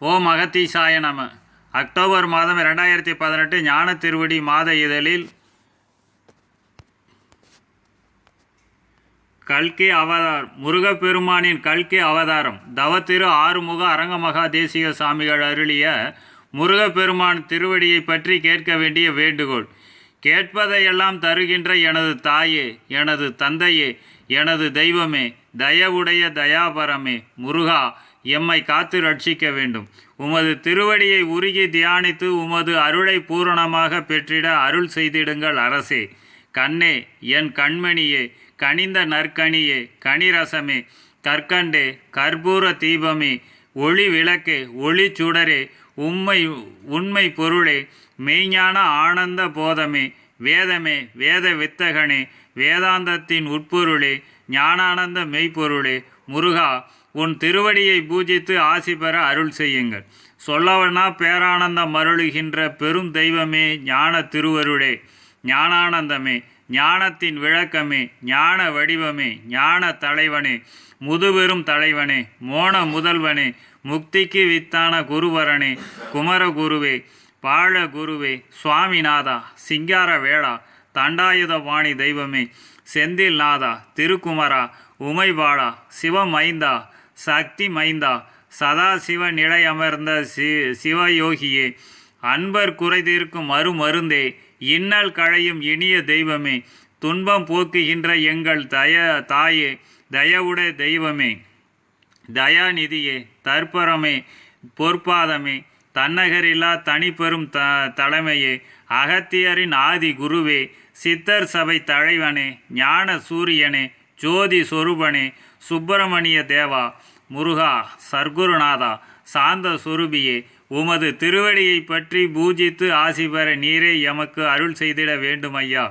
ஓம் அகத்தீசாய நம. அக்டோபர் மாதம் ரெண்டாயிரத்தி பதினெட்டு ஞான திருவடி மாத இதழில் கல்கி அவதாரம் முருகப்பெருமானின் கல்கி அவதாரம். தவத்திரு ஆறுமுக அரங்கமகா தேசிக சாமிகள் அருளிய முருகப்பெருமான் திருவடியை பற்றி கேட்க வேண்டிய வேண்டுகோள். கேட்பதையெல்லாம் தருகின்ற எனது தாயே எனது தந்தையே எனது தெய்வமே தயவுடைய தயாபரமே முருகா எம்மை காத்து ரட்சிக்க வேண்டும். உமது திருவடியை உருகி தியானித்து உமது அருளை பூரணமாக பெற்றிட அருள் செய்திடுங்கள் அரசே. கண்ணே என் கண்மணியே கனிந்த நற்கனியே கனிரசமே கற்கண்டே கற்பூர தீபமே ஒளி விளக்கே ஒளி சுடரே உண்மை உண்மை பொருளே மெய்ஞான ஆனந்த போதமே வேதமே வேத வித்தகனே வேதாந்தத்தின் உட்பொருளே ஞானானந்த மெய்ப்பொருளே முருகா உன் திருவடியை பூஜித்து ஆசி பெற அருள் செய்யுங்கள். சொல்லவனா பேரானந்தம் அருளுகின்ற பெரும் தெய்வமே ஞான திருவருளே. ஞானானந்தமே ஞானத்தின் விளக்கமே ஞான வடிவமே ஞான தலைவனே. முதுபெரும் தலைவனே மோன முதல்வனே. முக்திக்கு வித்தான குருவரனே குமரகுருவே பாழ குருவே சுவாமிநாதா சிங்கார வேளா தண்டாயுதபாணி தெய்வமே. செந்தில் நாதா திருக்குமரா உமைபாடா சிவமைந்தா சக்தி மைந்தா. சதாசிவ நிலை அமர்ந்த சி சிவயோகியே அன்பர் குறைதீர்க்கும் தீர்க்கும் இன்னல் களையும் இனிய தெய்வமே துன்பம் போக்குகின்ற எங்கள் தய தாயே தயவுட தெய்வமே. தயாநிதியே தற்பரமே பொற்பாதமே தன்னகரில்லா தனிப்பெரும் த தலைமையே அகத்தியரின் ஆதி குருவே சித்தர் சபை தலைவனே ஞான சூரியனே ஜோதி சொரூபனே சுப்பிரமணிய தேவா முருகா சர்க்குருநாதா சாந்த சுரூபியே உமது திருவடியை பற்றி பூஜித்து ஆசி பெற நீரே எமக்கு அருள் செய்திட வேண்டும் ஐயா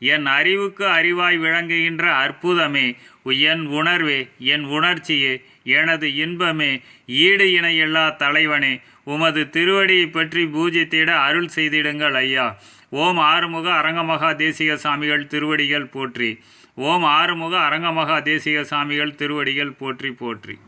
என் அறிவுக்கு அறிவாய் விளங்குகின்ற அற்புதமே என் உணர்வே என் உணர்ச்சியே எனது இன்பமே ஈடு இணையில்லா தலைவனே உமது திருவடியை பற்றி பூஜித்திட அருள் செய்திடுங்கள் ஐயா. ஓம் ஆறுமுக அரங்கமகா தேசிக சாமிகள் திருவடிகள் போற்றி. ஓம் ஆறுமுக அரங்கமகா தேசிக சாமிகள் திருவடிகள் போற்றி போற்றி.